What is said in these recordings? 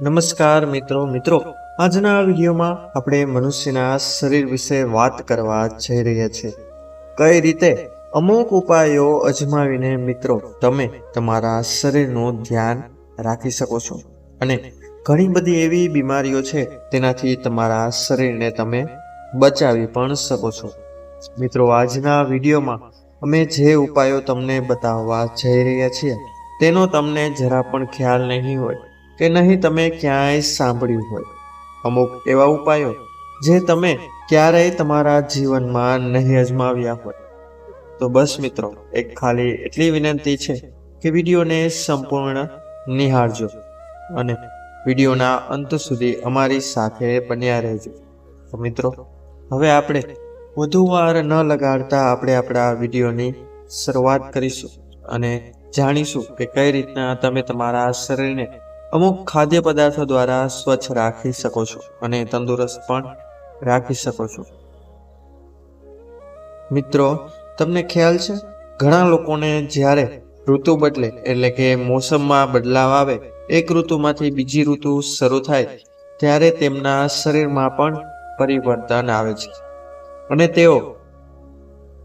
નમસ્કાર મિત્રો મિત્રો. આજના વિડીયોમાં આપણે મનુષ્યના શરીર વિશે વાત કરવા જઈ રહ્યા છીએ કઈ રીતે? અમુક ઉપાયો અજમાવીને મિત્રો, તમે તમારા શરીરનું ધ્યાન રાખી શકો છો. અને ઘણી બધી એવી બીમારીઓ છે, તેનાથી તમારા શરીરને તમે બચાવી પણ શકો છો. મિત્રો, આજના વિડીયોમાં અમે જે ઉપાયો તમને બતાવવા જઈ રહ્યા છીએ, તેનો તમને જરા પણ ખ્યાલ નહીં હોય કે નહીં તમે ક્યાંય સાંભળ્યું હોય. અમુક એવા ઉપાયો જે તમે ક્યારેય તમારા જીવનમાં નહીં અજમાવ્યા હોય. તો બસ મિત્રો, એક ખાલી એટલી વિનંતી છે કે વિડીયોને સંપૂર્ણ નિહાળજો અને વિડીયોના અંત સુધી અમારી સાથે બન્યા રહેજો. તો મિત્રો, હવે આપણે વધુ વાર ન લગાડતા આપણે આપણા વિડીયોની શરૂઆત કરીશું અને જાણીશું કે કઈ રીતના તમે તમારા શરીરને અમુક ખાદ્ય પદાર્થો દ્વારા સ્વચ્છ રાખી શકો છો અને તંદુરસ્ત પણ રાખી શકો છો. મિત્રો, તમને ખ્યાલ છે? ઘણા લોકોને જ્યારે ઋતુ બદલે, એટલે કે મોસમમાં બદલાવ આવે, એક ઋતુમાંથી બીજી ઋતુ શરૂ થાય, ત્યારે તેમના શરીરમાં પણ પરિવર્તન આવે છે. અને તેઓ,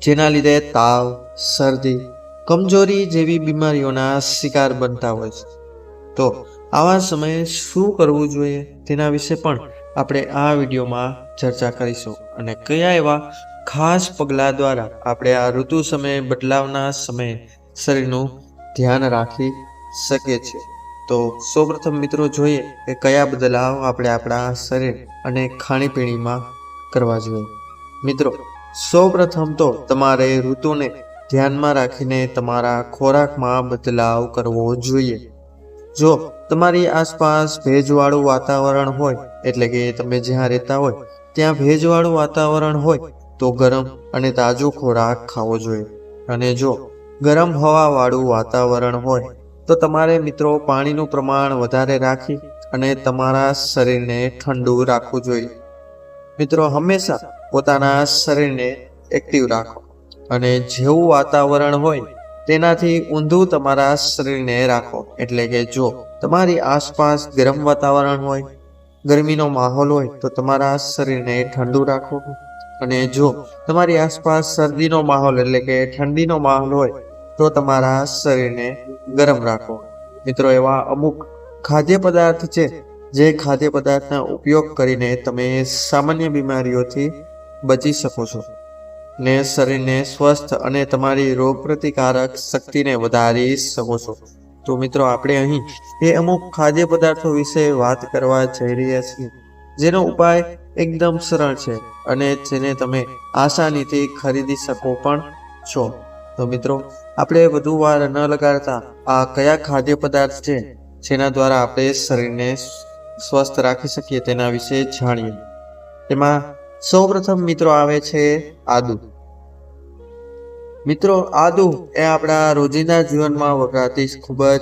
જેના લીધે તાવ, શરદી, કમજોરી જેવી બીમારીઓના શિકાર બનતા હોય છે. તો આવા સમયે શું કરવું જોઈએ તેના વિશે પણ આપણે આ વિડીયોમાં ચર્ચા કરીશું અને કયા એવા ખાસ પગલાં દ્વારા આપણે આ ઋતુ સમયે બદલાવના સમયે શરીરનું ધ્યાન રાખી શકીએ છીએ. તો સૌપ્રથમ મિત્રો જોઈએ કે કયા બદલાવ આપણે આપણા શરીર અને ખાણીપીણીમાં કરવા જોઈએ. મિત્રો, સૌપ્રથમ તો તમારે ઋતુને ધ્યાનમાં રાખીને તમારા ખોરાકમાં બદલાવ કરવો જોઈએ. જો તમારી આસપાસ ભેજવાળું વાતાવરણ હોય, એટલે કે તમે જ્યાં રહેતા હોય, ત્યાં ભેજવાળું વાતાવરણ હોય, તો ગરમ અને તાજો ખોરાક ખાવો જોઈએ. અને જો ગરમ હવાવાળું વાતાવરણ હોય, તો તમારે મિત્રો પાણીનું પ્રમાણ વધારે રાખી અને તમારા શરીરને ઠંડુ રાખવું જોઈએ. મિત્રો, હંમેશા પોતાના શરીરને એક્ટિવ રાખો. અને જેવું વાતાવરણ હોય તેનાથી ઊંધું તમારા શરીરને રાખો. એટલે કે જો તમારી આસપાસ ગરમ વાતાવરણ હોય, ગરમીનો માહોલ હોય, તો તમારા શરીરને ઠંડુ રાખો. અને જો તમારી આસપાસ શરદીનો માહોલ એટલે કે ઠંડીનો માહોલ હોય, તો તમારા શરીરને ગરમ રાખો. મિત્રો, એવા અમુક ખાદ્ય પદાર્થ છે, જે ખાદ્ય પદાર્થના ઉપયોગ કરીને તમે સામાન્ય બીમારીઓથી બચી શકો છો. ને શરીરને સ્વસ્થ અને તમારી રોગપ્રતિકારક શક્તિને વધારી શકો છો. તો મિત્રો, આપણે અહીં એ અમુક ખાદ્ય પદાર્થો વિશે વાત કરવા જઈ રહ્યા છીએ, જેનો ઉપાય એકદમ સરળ છે અને જેને તમે આસાનીથી ખરીદી શકો પણ છો. તો મિત્રો, આપણે વધુ વાર ન લગાડતા આ કયા ખાદ્ય પદાર્થ છે, જેના દ્વારા આપણે શરીરને સ્વસ્થ રાખી શકીએ તેના વિશે જાણીએ. તેમાં સૌપ્રથમ મિત્રો આવે છે આદુ. મિત્રો, આદુ એ આપણા રોજિંદા જીવનમાં વપરાતી ખૂબ જ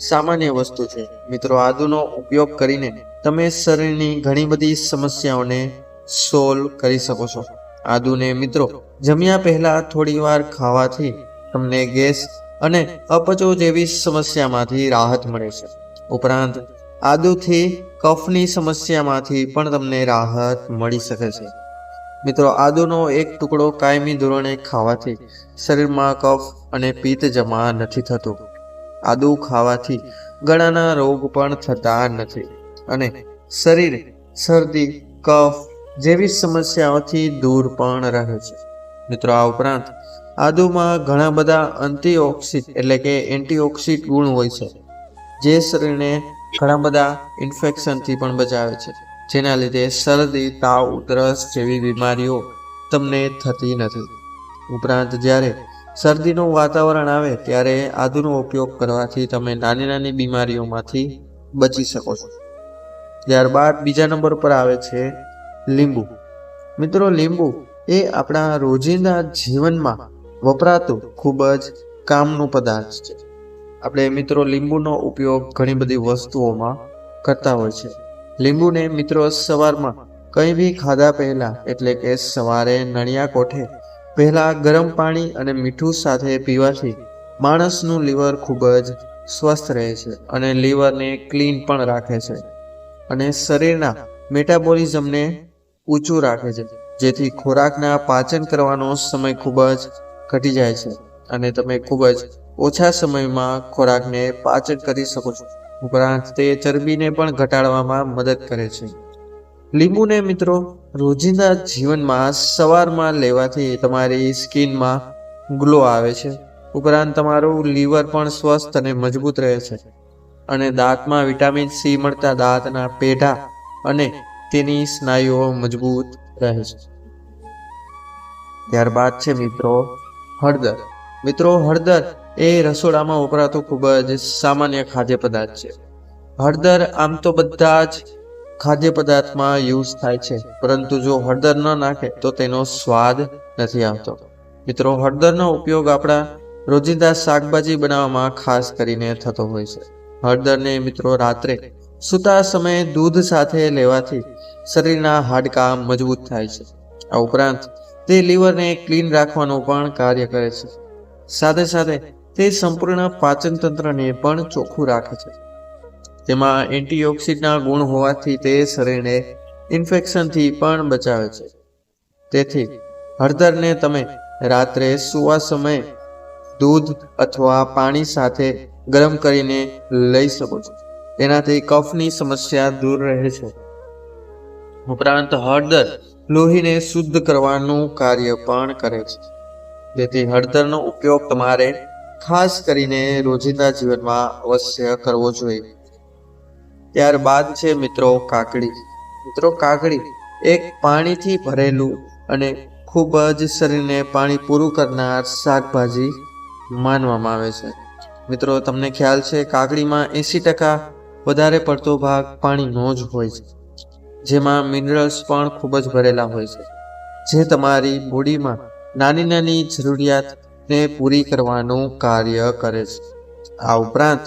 સામાન્ય વસ્તુ છે. મિત્રો, આદુનો ઉપયોગ કરીને તમે શરીરની ઘણી બધી સમસ્યાઓને સોલ્વ કરી શકો છો. આદુને મિત્રો, જમ્યા પહેલા થોડી વાર ખાવાથી તમને ગેસ અને અપચો જેવી સમસ્યામાંથી રાહત મળે છે. ઉપરાંત, આદુથી કફની સમસ્યામાંથી પણ તમને રાહત મળી શકે છે. મિત્રો, આદુનો એક ટુકડો કાયમી ધોરણે ખાવાથી શરીરમાં કફ અને પિત્ત જમા નથી થતું. આદુ ખાવાથી ગળાના રોગ પણ થતા નથી અને શરીર, શરદી, કફ જેવી સમસ્યાઓથી દૂર પણ રહે છે. મિત્રો, આ ઉપરાંત આદુમાં ઘણા બધા એન્ટીઓક્સિડ એટલે કે એન્ટીઓક્સિડ ગુણ હોય છે, જે શરીરને ઘણા બધા ઇન્ફેક્શનથી પણ બચાવે છે. જેના લીધે શરદી, તાવ, ઉધરસ જેવી બીમારીઓ તમને થતી નથી. ઉપરાંત જ્યારે શરદીનું વાતાવરણ આવે ત્યારે આદુનો ઉપયોગ કરવાથી તમે નાની નાની બીમારીઓમાંથી બચી શકો છો. ત્યારબાદ બીજા નંબર પર આવે છે લીંબુ. મિત્રો, લીંબુ એ આપણા રોજિંદા જીવનમાં વપરાતું ખૂબ જ કામનું પદાર્થ છે. આપણે મિત્રો લીંબુનો ઉપયોગ ઘણી બધી વસ્તુઓમાં કરતા હોય છે. લીંબુને મિત્રો સવારમાં કંઈ બી ખાધા પહેલા, એટલે કે સવારે નળિયા કોઠે, પહેલાં ગરમ પાણી અને મીઠું સાથે પીવાથી માણસનું લીવર ખૂબ જ સ્વસ્થ રહે છે અને લીવરને ક્લીન પણ રાખે છે અને શરીરના મેટાબોલિઝમને ઊંચું રાખે છે, જેથી ખોરાકના પાચન કરવાનો સમય ખૂબ જ ઘટી જાય છે અને તમે ખૂબ જ ઓછા સમયમાં ખોરાકને પાચન કરી શકો છો. ઉપરાંત તે ચરબીને પણ ઘટાડવામાં મદદ કરે છે. લીંબુને મિત્રો, રોજિંદા જીવનમાં સવારમાં લેવાથી તમારી સ્કિનમાં ગ્લો આવે છે. ઉપરાંત તમારું લીવર પણ સ્વસ્થ અને મજબૂત રહે છે. અને દાંતમાં વિટામિન સી મળતા દાંતના પેઢા અને તેની સ્નાયુઓ મજબૂત રહે છે. ત્યારબાદ છે મિત્રો હળદર. મિત્રો, હળદર એ રસોડામાં વપરાતો ખૂબ જ સામાન્ય ખાદ્ય પદાર્થ છે. હળદર આમ તો બધા જ ખાદ્ય પદાર્થમાં યુઝ થાય છે, પરંતુ જો હળદર ન નાખે તો તેનો સ્વાદ નથી આવતો. મિત્રો, હળદરનો ઉપયોગ આપણા રોજિંદા શાકભાજી બનાવવામાં ખાસ કરીને થતો હોય છે. હળદરને મિત્રો રાત્રે સૂતા સમયે દૂધ સાથે લેવાથી શરીરના હાડકાં મજબૂત થાય છે. આ ઉપરાંત તે લીવરને ક્લીન રાખવાનું પણ કાર્ય કરે છે. સાથે સાથે તે સંપૂર્ણ પાચન તંત્રને પણ ચોખ્ખું રાખે છે. તેમાં એન્ટીઓક્સિડના ગુણ હોવાથી તે શરીરને ઇન્ફેક્શનથી પણ બચાવે છે. તેથી, હળદરને તમે રાત્રે સૂવા સમયે દૂધ અથવા પાણી સાથે ગરમ કરીને લઈ શકો છો. તેનાથી કફની સમસ્યા દૂર રહે છે. ઉપરાંત, હળદર લોહીને શુદ્ધ કરવાનું કાર્ય પણ કરે છે. તેથી, હળદરનો ઉપયોગ તમારે ખાસ કરીને રોજિંદા જીવનમાં અવશ્ય કરવો જોઈએ. ત્યારબાદ છે મિત્રો કાકડી. મિત્રો કાકડી એક પાણીથી ભરેલું અને ખૂબ જ શરીરને પાણી પૂરું કરનાર શાકભાજી માનવામાં આવે છે. મિત્રો તમને ખ્યાલ છે કાકડીમાં એંસી ટકા વધારે પડતો ભાગ પાણીનો જ હોય છે. જેમાં મિનરલ્સ પણ ખૂબ જ ભરેલા હોય છે. જે તમારી બોડીમાં નાની નાની જરૂરિયાતને પૂરી કરવાનું કાર્ય કરે છે. આ ઉપરાંત,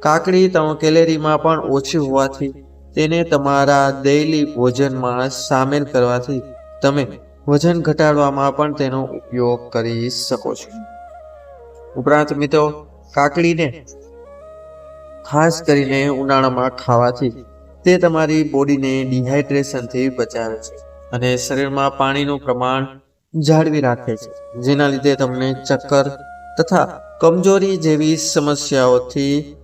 કાકડી કેલેરીમાં પણ ઓછી હોવાથી તેને તમારા ડેઈલી ભોજનમાં સામેલ કરવાથી તમે વજન ઘટાડવામાં પણ તેનો ઉપયોગ કરી શકો છો. ઉપરાંત મિત્રો, કાકડીને ખાસ કરીને ઉનાળામાં ખાવાથી તે તમારી બોડીને ડિહાઇડ્રેશનથી બચાવે છે અને શરીરમાં પાણીનું પ્રમાણ જાળવી રાખે છે. જેના લીધે તમને ચક્કર તથા કમજોરી જેવી સમસ્યાઓથી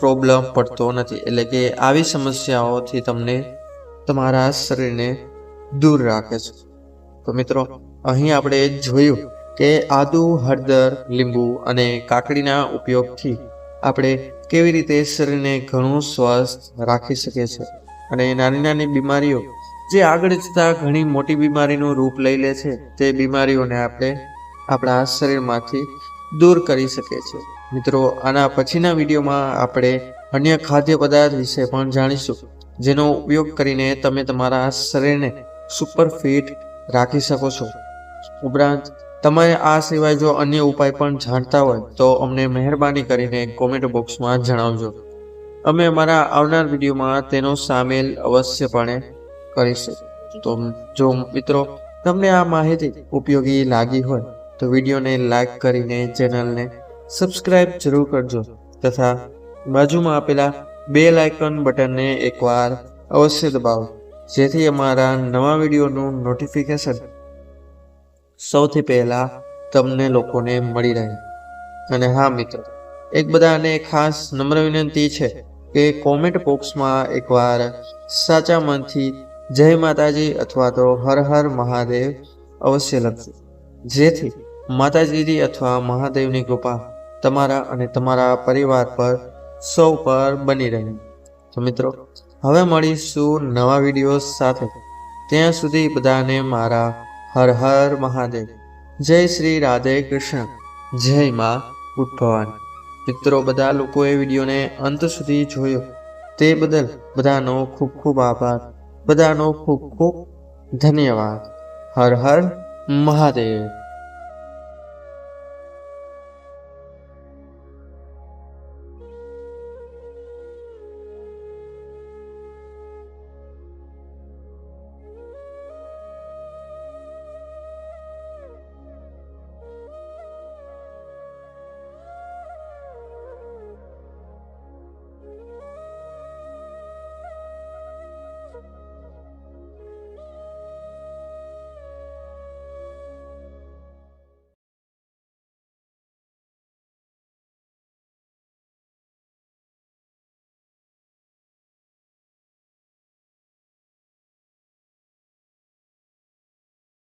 પ્રોબ્લેમ પડતો નથી. એટલે કે આવી સમસ્યાઓથી તમને તમારા શરીરને દૂર રાખે છે. તો મિત્રો, અહીં આપણે જોયું કે આદુ, હળદર, લીંબુ અને કાકડીના ઉપયોગથી આપણે કેવી રીતે શરીરને ઘણું સ્વસ્થ રાખી શકીએ છીએ. અને નાની નાની બીમારીઓ જે આગળ જતાં ઘણી મોટી બીમારીનું રૂપ લઈ લે છે, તે બીમારીઓને આપણે આપણા શરીરમાંથી દૂર કરી શકીએ છીએ. મિત્રો, આના પછીના વિડીયોમાં આપણે અન્ય ખાદ્ય પદાર્થ વિશે પણ જાણીશું, જેનો ઉપયોગ કરીને તમે તમારા શરીરને સુપર ફિટ રાખી શકો છો. ઉપરાંત તમે આ સિવાય જો અન્ય ઉપાય પણ જાણતા હોય, તો અમને મહેરબાની કરીને કોમેન્ટ બોક્સમાં જણાવજો. અમે અમારા આવનાર વિડીયોમાં તેનો સામેલ અવશ્યપણે કરીશું. તો જો મિત્રો, તમને આ માહિતી ઉપયોગી લાગી હોય, તો વિડીયોને લાઈક કરીને ચેનલને સબસ્ક્રાઇબ જરૂર કરજો તથા બાજુમાં આપેલા બે લાઇકન બટનને એકવાર અવશ્ય દબાવો. જેથી અમારા નવા વિડીયોનું નોટિફિકેશન સૌથી પહેલાં તમને લોકોને મળી રહે. અને હા મિત્રો, એક બધાને ખાસ નમ્ર વિનંતી છે કે કોમેન્ટ બોક્સમાં એકવાર સાચા મનથી જય માતાજી અથવા તો હર હર મહાદેવ અવશ્ય લખજો. જેથી માતાજીની અથવા મહાદેવની કૃપા તમારા અને તમારા પરિવાર પર સૌ પર બની રહે. તો મિત્રો, હવે મળીશું નવા વીડિયો સાથે? ત્યાં સુધી બધાને મારા હર હર મહાદેવ. જય શ્રી રાધે કૃષ્ણ. જય માં ઉદ્ભવાન. મિત્રો, બધા લોકોએ વિડીયોને અંત સુધી જોયો. તે બદલ બધાનો ખૂબ ખૂબ આભાર. બધાનો ખૂબ ખૂબ ધન્યવાદ. હર હર મહાદેવ.